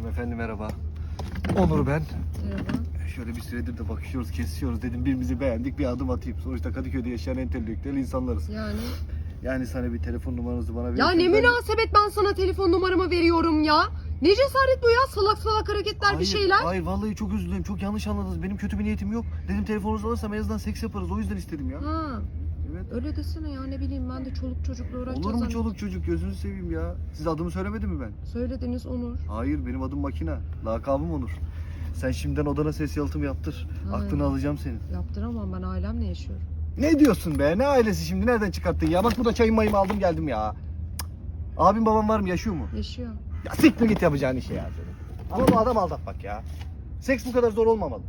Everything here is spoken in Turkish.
Hanımefendi merhaba. Onur ben. Merhaba. Şöyle bir süredir de bakışıyoruz, kesiyoruz dedim. Birbirimizi beğendik, bir adım atayım. Sonuçta Kadıköy'de yaşayan entelektüel insanlarız. Yani. Yani sana bir telefon numaranızı bana verin. Ya ne münasebet ben sana telefon numaramı veriyorum ya. Ne cesaret bu ya salak salak hareketler bir şeyler. Hayır vallahi çok özür dilerim. Çok yanlış anladınız. Benim kötü bir niyetim yok. Dedim telefonunuzu alırsam en azından seks yaparız. O yüzden istedim ya. Ha, Evet. öyle desene ya ne bileyim ben de çoluk çocukla uğraşacağız. Olur mu zannettim. çoluk çocuk? Gözünü seveyim ya. Siz adımı söylemedim mi ben? Söylediniz Onur. Hayır benim adım Makina. Lakabım Onur. Sen şimdiden odana ses yalıtım yaptır. Hayır. Aklını alacağım senin. Yaptıramam ben ailemle yaşıyorum. Ne diyorsun be? Ne ailesi şimdi? Nereden çıkarttın ya? Bak burada çayım mayımı aldım geldim ya. Abim babam var mı? Yaşıyor mu? Yaşıyor. Ya siktir git yapacağın işe ya. Ama bu adam aldatmak ya. Seks bu kadar zor olmamalı.